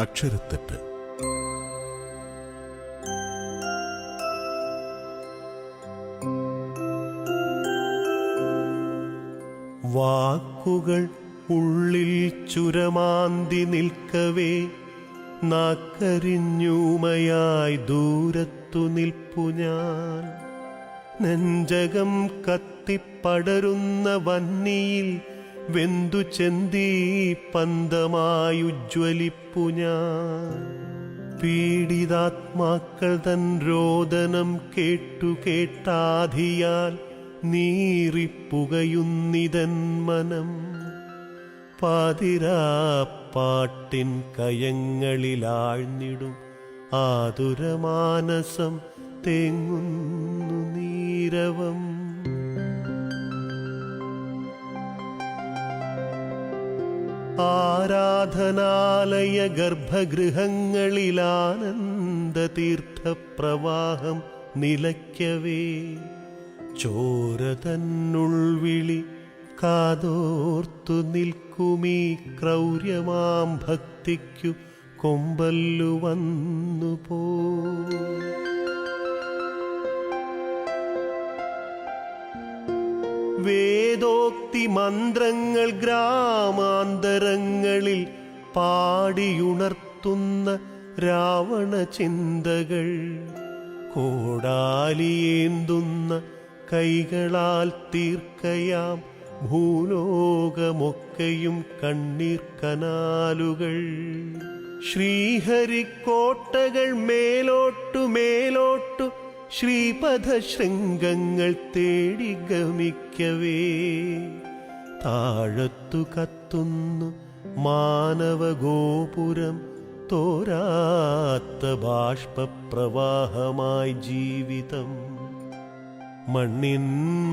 അക്ഷരത്തെറ്റ്. വാക്കുകൾ ഉള്ളിൽ ചുരമാന്തി നിൽക്കവേ നാക്കരിഞ്ഞൂമയായി ദൂരത്തു നിൽപ്പു ഞാൻ. നെഞ്ചകം കത്തിപ്പടരുന്ന വന്നിയിൽ വെന്തു ചെന്തീ പന്തമായുജ്വലിപ്പു ഞാൻ. പീഡിതാത്മാക്കൾ തൻ രോദനം കേട്ടു കേട്ടാധിയാൽ നീറിപ്പുകയുന്നിതൻ മനം. പാതിരാപ്പാട്ടിൻ കയങ്ങളിലാഴ്ന്നിടും ആതുരമാനസം തേങ്ങുന്നു നീരവം. ആരാധനാലയ ഗർഭഗൃഹങ്ങളിലാനന്ദ തീർത്ഥപ്രവാഹം നിലയ്ക്കവേ. ചോര തന്നുൾവിളി കാതോർത്തു നിൽക്കുമീ ക്രൗര്യമാം ഭക്തിക്കു കൊമ്പല്ലു വന്നു വേദോക്തി മന്ത്രങ്ങൾ ഗ്രാമാന്തരങ്ങളിൽ പാടിയുണർത്തുന്ന രാവണ ചിന്തകൾ കോടാലിയേന്തുന്ന കൈകളാൽ തീർക്കയാം ഭൂലോകമൊക്കെയും കണ്ണീർ കനാലുകൾ ശ്രീഹരിക്കോട്ടകൾ മേലോട്ടു മേലോട്ടു ശ്രീപദ ശൃംഗങ്ങൾ തേടി ഗമിക്കവേ. താഴത്തു കത്തുന്നു മാനവഗോപുരം. തോരാത്ത ബാഷ്പപ്രവാഹമായി ജീവിതം. മണ്ണിൻ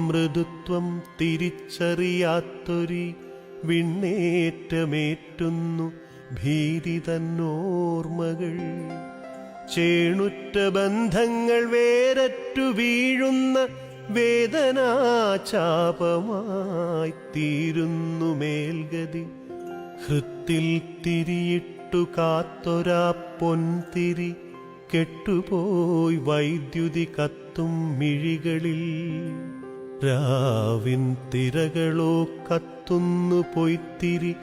മൃദുത്വം തിരിച്ചറിയാത്തൊരി വിണ്ണേറ്റമേറ്റുന്നു ഭീതി തന്നോർമ്മകൾ. ചേണുറ്റ ബന്ധങ്ങൾ വേരറ്റു വീഴുന്ന വേദനാചാപമായി തീരുന്നു മേൽഗതി. ഹൃത്തിൽ തിരിയിട്ടു കാത്തൊരാ പൊൻതിരി കെട്ടുപോയി വൈദ്യുതി കത്തും മിഴികളിൽ. രാവിൻ തിരകളോ കത്തുന്നു പൊയ്ത്തിരി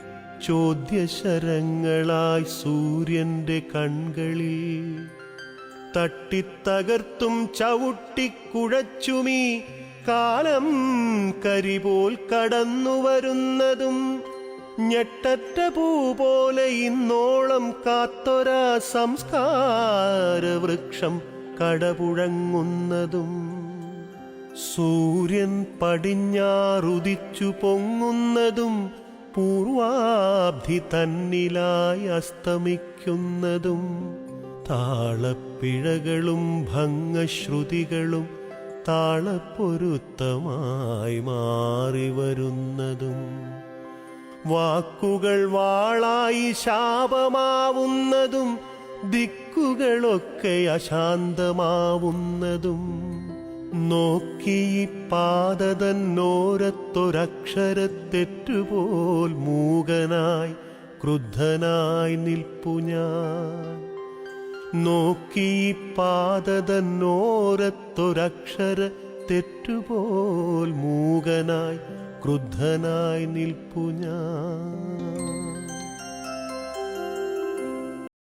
ചോദ്യശരങ്ങളായി സൂര്യന്റെ കൺകളിൽ. തട്ടിത്തകർത്തും ചവിട്ടിക്കുഴച്ചുമീ കാലം കരിപോൽ കടന്നു വരുന്നതും ഞെട്ടറ്റ പൂ പോലെ ഇന്നോളം കാത്തൊരാ സംസ്കാരവൃക്ഷം കടപുഴങ്ങുന്നതും. സൂര്യൻ പടിഞ്ഞാറുദിച്ചു പൊങ്ങുന്നതും പൂർവാബ്ധി തന്നിലായി അസ്തമിക്കുന്നതും. താളപ്പിഴകളും ഭംഗശ്രുതികളും താളപ്പൊരുത്തമായി മാറി വരുന്നതും വാക്കുകൾ വാളായി ശാപമാവുന്നതും ദിക്കുകളൊക്കെ അശാന്തമാവുന്നതും നോക്കി പാതതന്നോരത്തൊരക്ഷരത്തെറ്റുപോൽ മൂകനായി ക്രുദ്ധനായി നിൽപ്പു ഞാൻ. നോക്കി പാതതന്നോരത്തൊരക്ഷര തെറ്റുപോൽ മൂകനായി ക്രുദ്ധനായി നിൽപ്പു ഞാൻ.